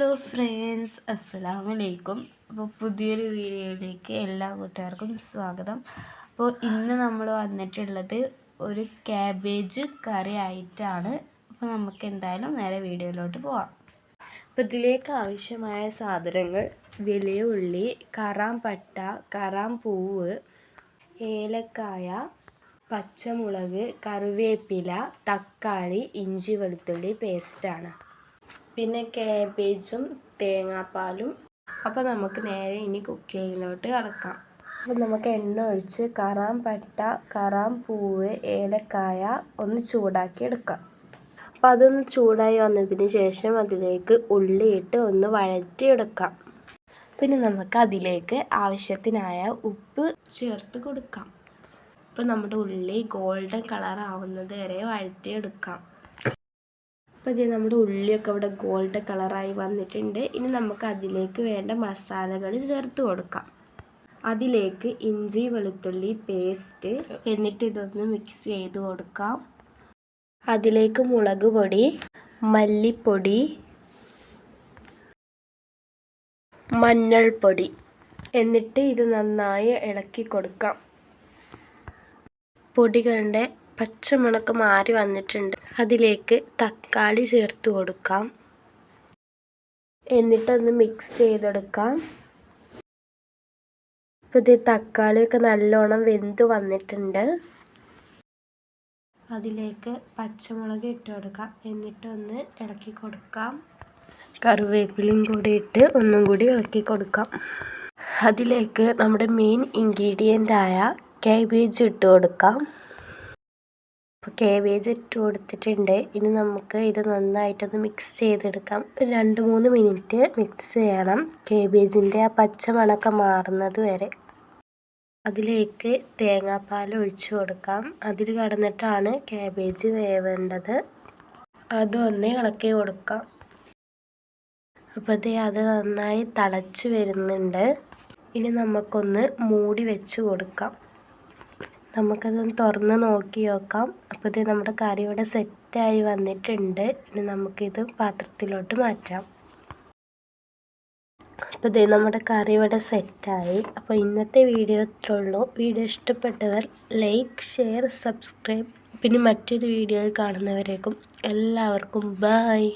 Friends അസ്സലാമു അലൈക്കും അപ്പോൾ പുതിയൊരു വീഡിയോയിലേക്ക് എല്ലാ കൂട്ടുകാർക്കും സ്വാഗതം. അപ്പോൾ ഇന്ന് നമ്മൾ വന്നിട്ടുള്ളത് ഒരു ക്യാബേജ് കറി ആയിട്ടാണ്. അപ്പോൾ നമുക്ക് എന്തായാലും നേരെ വീഡിയോയിലോട്ട് പോവാം. അപ്പോൾ ഇതിലേക്ക് ആവശ്യമായ സാധനങ്ങൾ വലിയ ഉള്ളി കറാം പട്ട കറാം പൂവ് ഏലക്കായ പച്ചമുളക് കറിവേപ്പില തക്കാളി ഇഞ്ചി വെളുത്തുള്ളി പേസ്റ്റാണ്. പിന്നെ കാബേജും തേങ്ങാപ്പാലും. അപ്പോൾ നമുക്ക് നേരെ ഇനി കുക്കിങ്ങിലോട്ട് കടക്കാം. അപ്പോൾ നമുക്ക് എണ്ണ ഒഴിച്ച് കറാം പട്ട കറാം പൂവ് ഏലക്കായ ഒന്ന് ചൂടാക്കി എടുക്കാം. അപ്പോൾ അതൊന്ന് ചൂടായി വന്നതിന് ശേഷം അതിലേക്ക് ഉള്ളിയിട്ട് ഒന്ന് വഴറ്റിയെടുക്കാം. പിന്നെ നമുക്ക് അതിലേക്ക് ആവശ്യത്തിനായ ഉപ്പ് ചേർത്ത് കൊടുക്കാം. അപ്പോൾ നമ്മുടെ ഉള്ളി ഗോൾഡൻ കളർ ആവുന്നത് വരെ വഴറ്റിയെടുക്കാം. അപ്പോൾ ഇത് നമ്മുടെ ഉള്ളിയൊക്കെ ഇവിടെ ഗോൾഡ് കളറായി വന്നിട്ടുണ്ട്. ഇനി നമുക്ക് അതിലേക്ക് വേണ്ട മസാലകൾ ചേർത്ത് കൊടുക്കാം. അതിലേക്ക് ഇഞ്ചി വെളുത്തുള്ളി പേസ്റ്റ് എന്നിട്ട് ഇതൊന്ന് മിക്സ് ചെയ്ത് കൊടുക്കാം. അതിലേക്ക് മുളക് പൊടി മല്ലിപ്പൊടി മഞ്ഞൾപ്പൊടി എന്നിട്ട് ഇത് നന്നായി ഇളക്കി കൊടുക്കാം. പൊടികളുടെ പച്ചമുളക് മാറി വന്നിട്ടുണ്ട്. അതിലേക്ക് തക്കാളി ചേർത്ത് കൊടുക്കാം. എന്നിട്ടൊന്ന് മിക്സ് ചെയ്തെടുക്കാം. ഇപ്പോൾ ഇത് തക്കാളിയൊക്കെ നല്ലോണം വെന്ത് വന്നിട്ടുണ്ട്. അതിലേക്ക് പച്ചമുളക് ഇട്ട് കൊടുക്കാം. എന്നിട്ടൊന്ന് ഇളക്കി കൊടുക്കാം. കറിവേപ്പിലും കൂടി ഇട്ട് ഒന്നും കൂടി ഇളക്കി കൊടുക്കാം. അതിലേക്ക് നമ്മുടെ മെയിൻ ഇൻഗ്രീഡിയന്റായ കാബേജ് ഇട്ട് കൊടുക്കാം. അപ്പോൾ കേബേജ് ഇട്ട് കൊടുത്തിട്ടുണ്ട്. ഇനി നമുക്ക് ഇത് നന്നായിട്ടൊന്ന് മിക്സ് ചെയ്തെടുക്കാം. രണ്ട് മൂന്ന് മിനിറ്റ് മിക്സ് ചെയ്യണം. കേബേജിന്റെ ആ പച്ച മണക്കം മാറുന്നത് വരെ. അതിലേക്ക് തേങ്ങാപ്പാൽ ഒഴിച്ചു കൊടുക്കാം. അതിൽ കടന്നിട്ടാണ് കാബേജ് വേവേണ്ടത്. അതൊന്ന് ഇളക്കി കൊടുക്കാം. അപ്പോൾ ഇത് അത് നന്നായി തിളച്ച് വരുന്നുണ്ട്. ഇനി നമുക്കൊന്ന് മൂടി വെച്ച് കൊടുക്കാം. നമുക്കതൊന്ന് തുറന്ന് നോക്കി നോക്കാം. അപ്പോൾ ഇത് നമ്മുടെ കറി ഇവിടെ സെറ്റായി വന്നിട്ടുണ്ട്. ഇനി നമുക്കിത് പാത്രത്തിലോട്ട് മാറ്റാം. അപ്പോൾ ഇത് നമ്മുടെ കറി ഇവിടെ സെറ്റായി. അപ്പോൾ ഇന്നത്തെ വീഡിയോ ഇത്രയുള്ളൂ വീഡിയോ ഇഷ്ടപ്പെട്ടവർ ലൈക്ക് ഷെയർ സബ്സ്ക്രൈബ്. പിന്നെ മറ്റൊരു വീഡിയോയിൽ കാണുന്നവരേക്കും എല്ലാവർക്കും ബായ്.